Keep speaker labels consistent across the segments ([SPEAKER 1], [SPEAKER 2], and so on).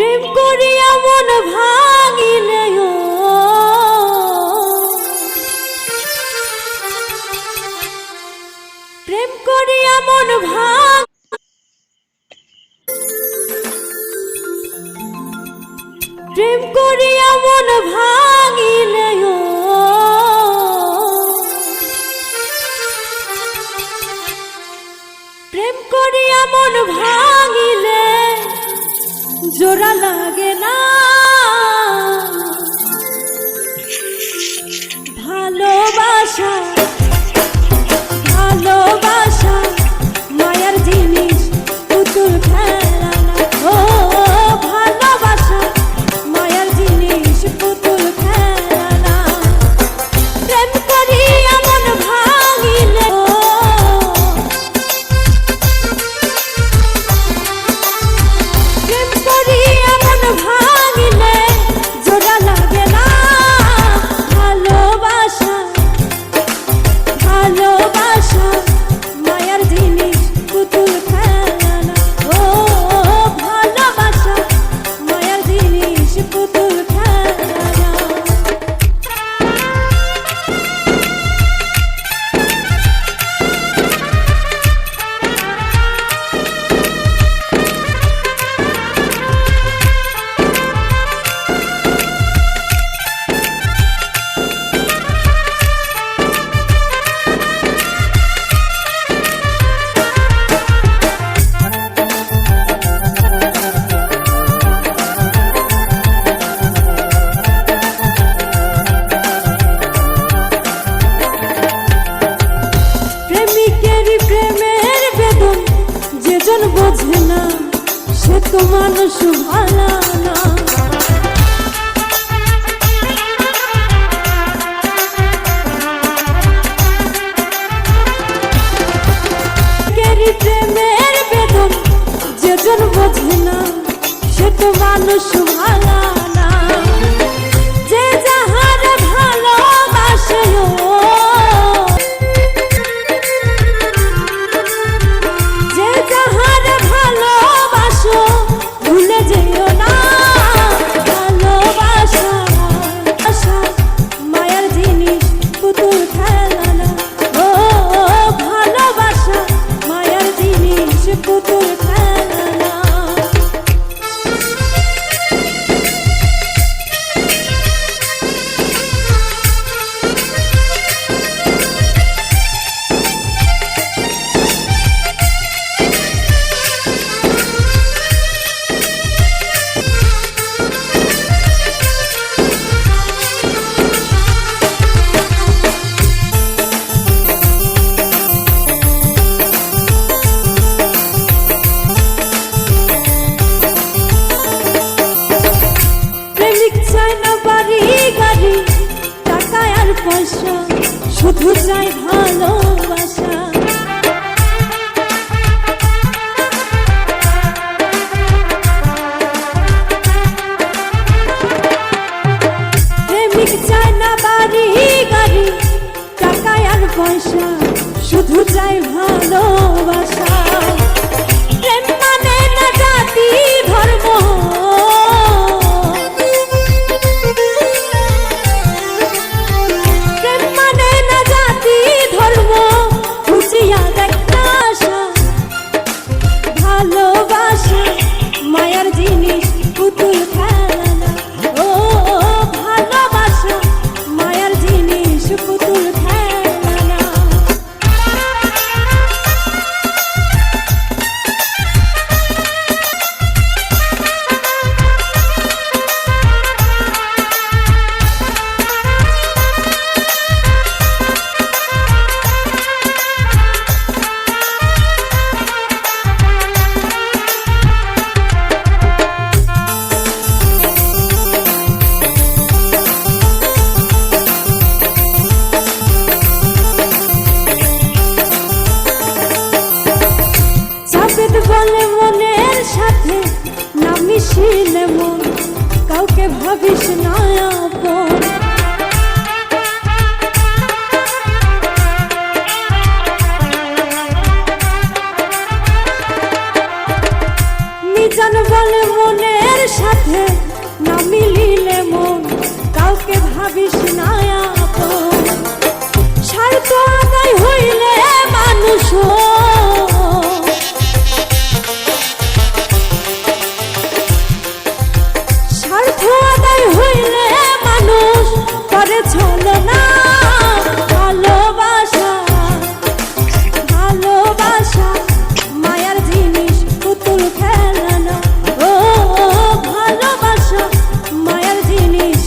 [SPEAKER 1] প্রেম করিয়া মন ভাঙিলে প্রেম করিয়া মন ভাঙ প্রেম করিয়া মন ভাঙিলে প্রেম করিয়া মন ভাঙিলে জোড়া লাগে না। ভালোবাসা যেজন বোঝে না, সে তো মানুষ ভালা প্রেমের বেদন যেজন বোঝে না, সে তো মানুষ ভালা চায় না বাড়ি গাড়ি টাকা আর পয়সা, শুধু চাই ভালোবাসা। প্রেমিক না আর পয়সা, শুধু চাই ভালোবাসা বলে মনের সাথে না মিশিলে মন কাউকে ভাবিস না আপন।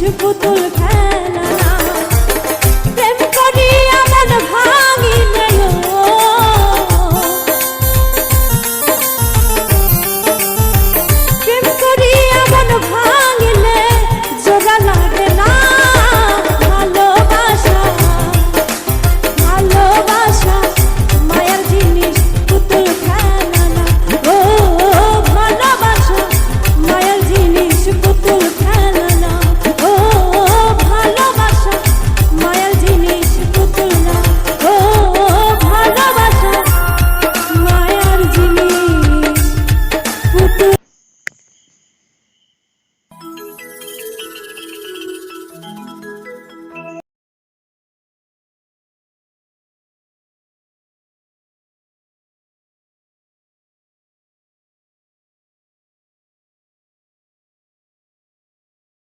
[SPEAKER 1] 幸福的。